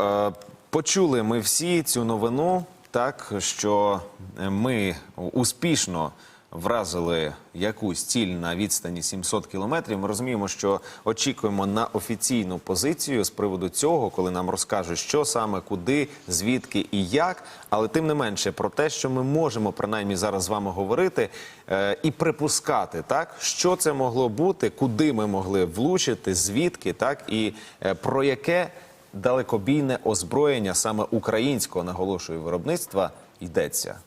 е, почули ми всі цю новину, так що ми успішно вразили якусь ціль на відстані 700 кілометрів. Ми розуміємо, що очікуємо на офіційну позицію з приводу цього, коли нам розкажуть, що саме, куди, звідки і як. Але тим не менше про те, що ми можемо принаймні зараз з вами говорити е, і припускати, так що це могло бути, куди ми могли влучити, звідки, так і е, про яке далекобійне озброєння саме українського наголошую виробництва йдеться.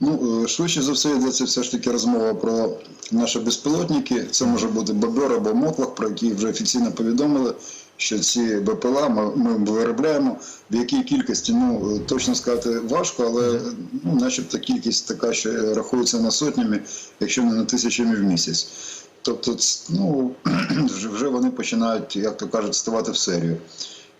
Ну, е, швидше за все йдеться все ж таки розмова про наші безпілотники. Це може бути бобер або мотлах, про які вже офіційно повідомили, що ці БПЛА ми, ми виробляємо. В якій кількості ну е, точно сказати важко, але ну, начебто кількість така, що рахується на сотнями, якщо не на тисячами в місяць. Тобто, ну вже- вони починають, як то кажуть, ставати в серію.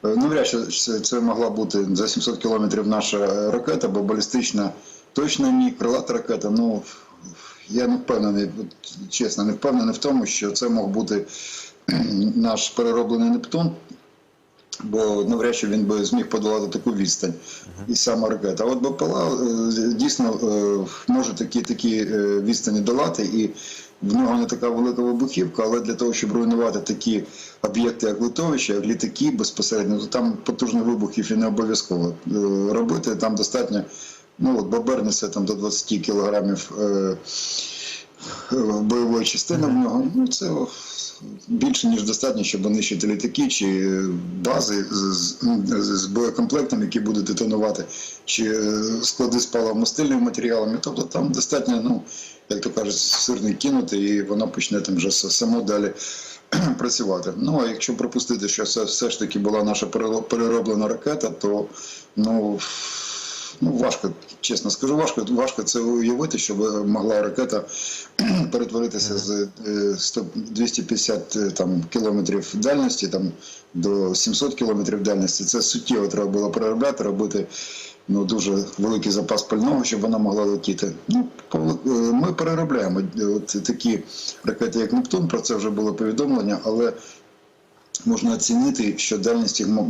Е, Навряд чи це, могла бути за 700 кілометрів наша ракета, бо балістична точно ні, крилата ракета. Ну я не впевнений, чесно, не впевнений в тому, що це мог бути наш перероблений Нептун. Бо навряд чи він би зміг подолати таку відстань і сама ракета. А от БПЛА е, дійсно е, може такі такі е, відстані долати, і в нього не така велика вибухівка, але для того, щоб руйнувати такі об'єкти, як литовище, як літаки безпосередньо, то там потужних вибухів і не обов'язково робити. Там достатньо, ну от бобер несе там до 20 кілограмів. Бойової частини в нього. Ну це більше ніж достатньо, щоб нищити літаки чи бази з, з, боєкомплектом, які будуть детонувати, чи е, склади з паливомастильними матеріалами. Тобто там достатньо, ну як то кажуть, сирний кинути, і воно почне там вже само далі. Працювати. Ну а якщо припустити, що це все ж таки була наша перероблена ракета, то ну Ну, важко, чесно скажу, важко, важко це уявити, щоб могла ракета перетворитися з е, 100 250 е, там, кілометрів дальності там, до 700 кілометрів дальності. Це суттєво треба було переробляти, робити ну, дуже великий запас пального, щоб вона могла летіти. Ну, е, ми переробляємо е, от такі ракети, як Нептун, про це вже було повідомлення, але можна оцінити, що дальність їх ну,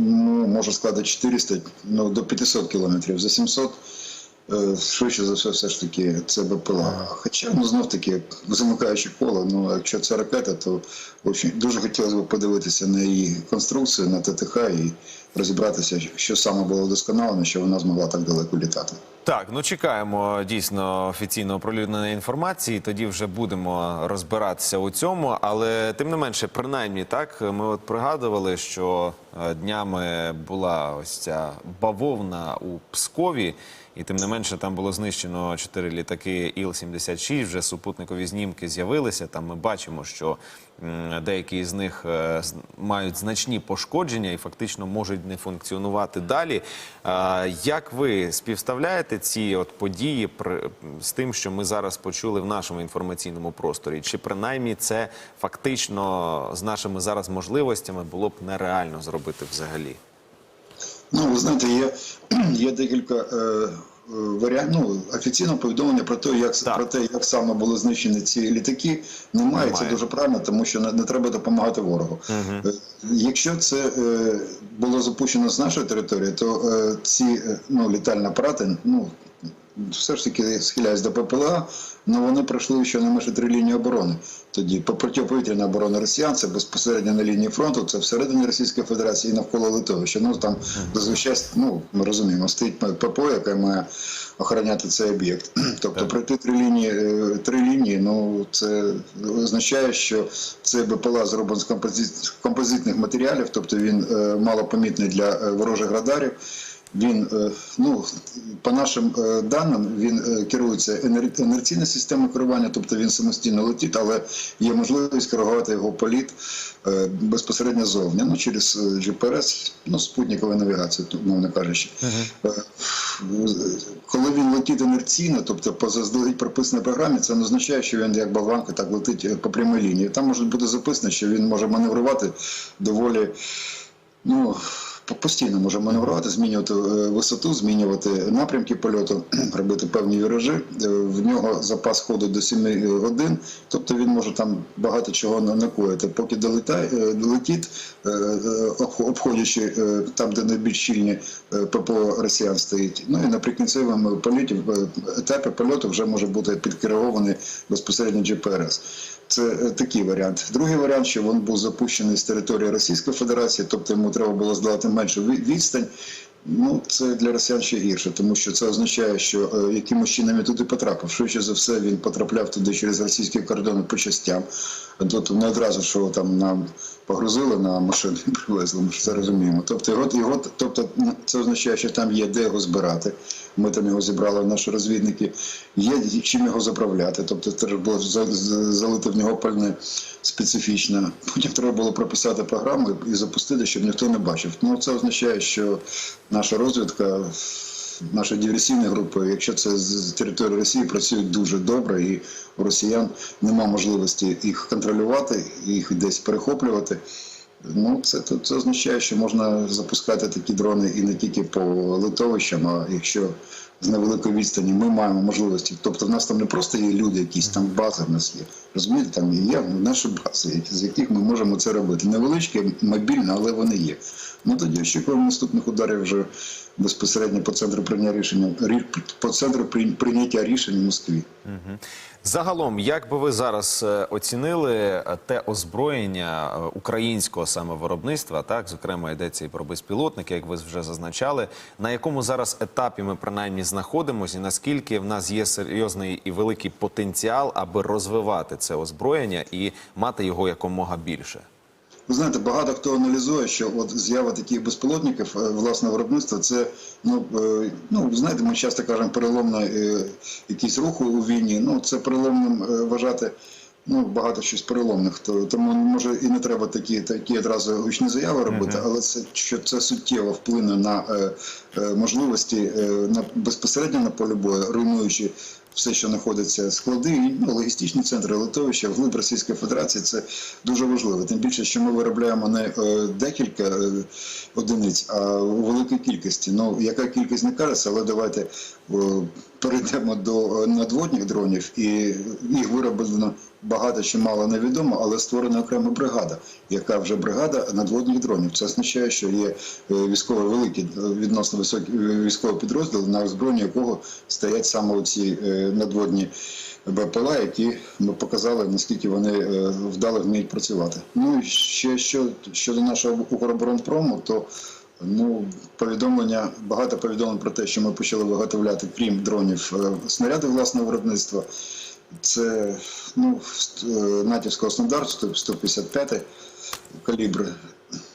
може складати 400 ну, до 500 кілометрів. За 700 е, швидше за все, все ж таки це БПЛА. Хоча ну знов таки замикаючи коло, ну якщо це ракета, то очень, дуже хотілося б подивитися на її конструкцію, на ТТХ і розібратися, що саме було вдосконалено, що вона змогла так далеко літати. Так, ну чекаємо дійсно офіційно оприлюдненої інформації. Тоді вже будемо розбиратися у цьому. Але тим не менше, принаймні, так ми от пригадували, що е, днями була ось ця бавовна у Пскові, і тим не менше там було знищено чотири літаки Іл-76, Вже супутникові знімки з'явилися. Там ми бачимо, що деякі з них е, мають значні пошкодження і фактично можуть не функціонувати далі. Як ви співставляєте ці от події з тим, що ми зараз почули в нашому інформаційному просторі? Чи принаймні це фактично з нашими зараз можливостями було б нереально зробити взагалі? Ну, ви знаєте, є, є декілька е, варіантів. Ну, офіційного повідомлення про те, як Так. про те, як саме були знищені ці літаки, немає. Це дуже правильно, тому що не, не треба допомагати ворогу. Угу. Якщо це е, було запущено з нашої території, то е, ці е, ну, літальні апарати, ну все ж таки схиляюсь до ППЛА, але вони пройшли ще не менше три лінії оборони. Тоді по протиповітряна оборона росіян, це безпосередньо на лінії фронту, це всередині Російської Федерації і навколо Литовища. Ну там зазвичай, ну ми розуміємо, стоїть ППО, яка має охороняти цей об'єкт. Тобто пройти три лінії, е, три лінії, ну це означає, що цей БПЛА зроблений з композит- композитних матеріалів, тобто він е, малопомітний для е, ворожих радарів. Він, е, ну, по нашим е, даним, він е, керується інерційною системою керування, тобто він самостійно летить, але є можливість коригувати його політ безпосередньо зовні, ну, через GPS, ну, спутникову навігацію, мовно кажучи. Е, Коли він летить інерційно, тобто по заздалегідь прописаній програмі, це не означає, що він як болванка так летить по прямій лінії. Там може бути записано, що він може маневрувати доволі ну, постійно може маневрувати, змінювати е, висоту, змінювати напрямки польоту, робити певні віражі. Е, В нього запас ходу до 7 годин, тобто він може там багато чого на- накоїти. Поки долітає, е, летить, е, е, обх- обходячи е, там, де найбільш щільні е, ППО росіян стоїть. Ну і на прикінцевому польоті, етапі польоту вже може бути підкерований безпосередньо GPRS. Це е, такий варіант. Другий варіант, що він був запущений з території Російської Федерації, тобто йому треба було здолати меншу ві- відстань. Ну, це для росіян ще гірше, тому що це означає, що е, якимось чином він туди потрапив. Швидше за все, він потрапляв туди через російські кордони по частям. Тобто не одразу, що там нам погрузили на машину і привезли, ми ж це розуміємо. Тобто, його, його, тобто ну, це означає, що там є де його збирати. Ми там його зібрали, наші розвідники. Є чим його заправляти. Тобто треба було за- за- залити в нього пальне специфічно. Потім треба було прописати програму і запустити, щоб ніхто не бачив. Ну це означає, що наша розвідка. Наша диверсійна група, якщо це з території Росії, працюють дуже добре, і у росіян нема можливості їх контролювати, їх десь перехоплювати. Ну, це, це, означає, що можна запускати такі дрони і не тільки по литовищам, а якщо з невеликої відстані ми маємо можливості. Тобто в нас там не просто є люди, якісь там бази в нас є. Розумієте, там є наші бази, з яких ми можемо це робити. Невеличкі, мобільні, але вони є. Ну тоді очікуємо наступних ударів вже безпосередньо по центру прийняття рішення рі- по центру прийняття рішень в Москві. Загалом, як би ви зараз е, оцінили е, те озброєння е, українського саме виробництва, так зокрема йдеться і про безпілотники, як ви вже зазначали, на якому зараз етапі ми принаймні знаходимося, і наскільки в нас є серйозний і великий потенціал, аби розвивати це озброєння і мати його якомога більше? Ви знаєте, багато хто аналізує, що от з'ява таких безпілотників е, власного виробництва, це ну е, ну знаєте, ми часто кажемо переломний е, якийсь рух у війні. Ну це переломним е, вважати. Ну, багато щось переломних, то тому може і не треба такі такі одразу гучні заяви робити, але це що це суттєво вплине на е, можливості е, на безпосередньо на полі бою, руйнуючи все, що знаходиться склади, ну, логістичні центри, литовища, вглиб Російської Федерації, це дуже важливо. Тим більше, що ми виробляємо не е, декілька е, одиниць, а у великій кількості. Ну, яка кількість не кажеться, але давайте е, перейдемо до е, надводних дронів, і їх вироблено багато чи мало невідомо, але створена окрема бригада, яка вже бригада надводних дронів. Це означає, що є е, військовий великий е, відносно високий військовий підрозділ, на озброєнні якого стоять саме ці надводні. БПЛА, які ми показали, наскільки вони вдало вміють працювати. Ну і ще що щодо нашого Укроборонпрому, то ну повідомлення багато повідомлень про те, що ми почали виготовляти, крім дронів, е, снаряди власного виробництва. Це ну е, натівського стандарту 155 калібр.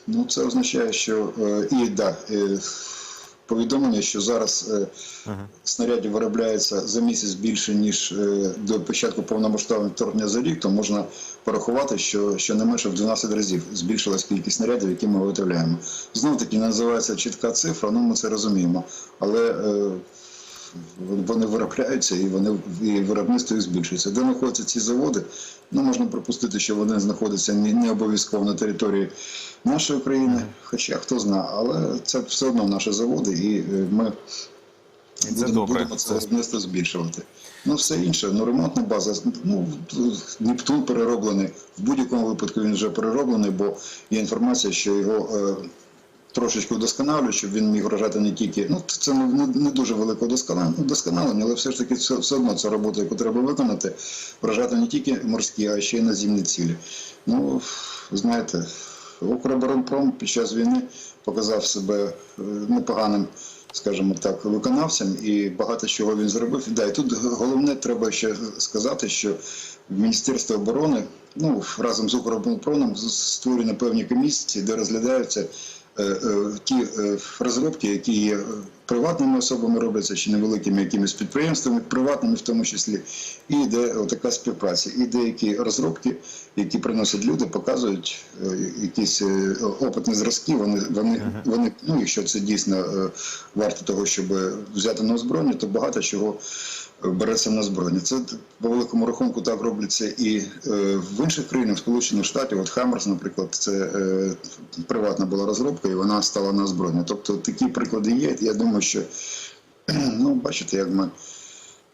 Ну це означає, що е, і да, е, повідомлення, що зараз е, снарядів виробляється за місяць більше ніж е, до початку повномасштабного вторгнення за рік, то можна порахувати, що щонайменше в 12 разів збільшилась кількість снарядів, які ми виготовляємо. Знов таки не називається чітка цифра, ну ми це розуміємо. Але е, вони виробляються і вони і виробництво їх збільшується. Де знаходяться ці заводи? Ну можна припустити, що вони знаходяться не, не обов'язково на території нашої країни, хоча хто знає, але це все одно наші заводи, і е, ми це будемо, добре. будемо це виробництво збільшувати. Ну все інше, ну ремонтна база, ну Нептун перероблений. В будь-якому випадку він вже перероблений, бо є інформація, що його. Трошечки вдосконалюють, щоб він міг вражати не тільки. Ну, це не, не, дуже велике вдосконалення, але все ж таки все, все одно це робота, яку треба виконати, вражати не тільки морські, а ще й наземні цілі. Ну, знаєте, Укроборонпром під час війни показав себе е, непоганим, скажімо так, виконавцем, і багато чого він зробив. Да, і тут головне треба ще сказати, що Міністерство оборони ну, разом з Укроборонпромом створені певні комісії, де розглядаються ті е, розробки, які є е, приватними особами робляться, чи невеликими якимись підприємствами, приватними в тому числі, і йде така співпраця. І деякі розробки, які приносять люди, показують е, якісь е, опитні зразки. Вони, вони, вони, ну, якщо це дійсно е, варто того, щоб взяти на озброєння, то багато чого береться на збройні. Це по великому рахунку так робляться і е, в інших країнах, Сполучених Штатів, от Хаммерс, наприклад, це е, приватна була розробка, і вона стала на збройні. Тобто такі приклади є. Я думаю, що ну бачите, як ми.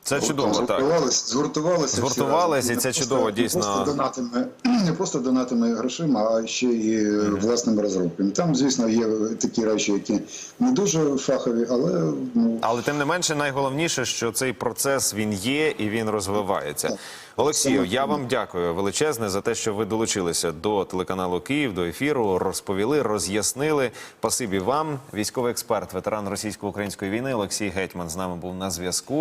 Це чудово, так. Згуртувалися, згуртувалися, Згуртувалися, і це чудово, дійсно. Не просто донатами, не просто донатами грошима, а ще і власними розробками. Там, звісно, є такі речі, які не дуже фахові, але ну, Але тим не менше, найголовніше, що цей процес він є і він розвивається. Олексію, я вам дякую величезне за те, що ви долучилися до телеканалу Київ, до ефіру, розповіли, роз'яснили. Пасибі вам, військовий експерт, ветеран російсько-української війни Олексій Гетьман з нами був на зв'язку.